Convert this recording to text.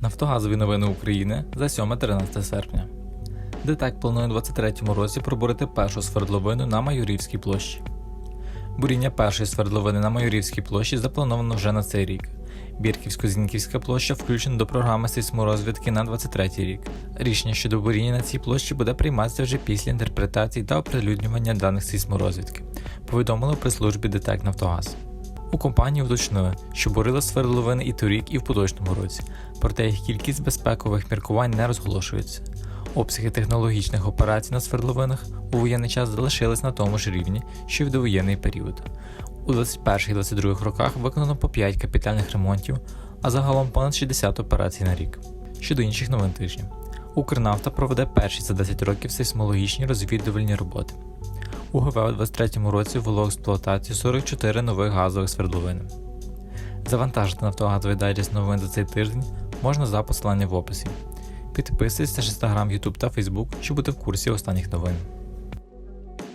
Нафтогазові новини України за 7-13 серпня. ДТЕК планує у 2023 році пробурити першу свердловину на Майорівській площі. Буріння першої свердловини на Майорівській площі заплановано вже на цей рік. Бірківсько-Зіньківська площа включена до програми сейсморозвідки на 23 рік. Рішення щодо буріння на цій площі буде прийматися вже після інтерпретації та оприлюднювання даних сейсморозвідки, повідомили при службі ДТЕК Нафтогаз. У компанії уточнили, що бурили свердловини і торік, і в поточному році, проте їх кількість безпекових міркувань не розголошується. Обсяги технологічних операцій на свердловинах у воєнний час залишились на тому ж рівні, що й в довоєнний період. У 21-22 роках виконано по 5 капітальних ремонтів, а загалом понад 60 операцій на рік. Щодо інших новин тижня. Укрнафта проведе перші за 10 років сейсмологічні розвідувальні роботи. У 2023 році ввело експлуатацію 44 нових газових свердловини. Завантажити нафтогазовий дайджест новин за цей тиждень можна за посиланням в описі. Підписуйтесь на інстаграм, YouTube та Facebook, щоб бути в курсі останніх новин.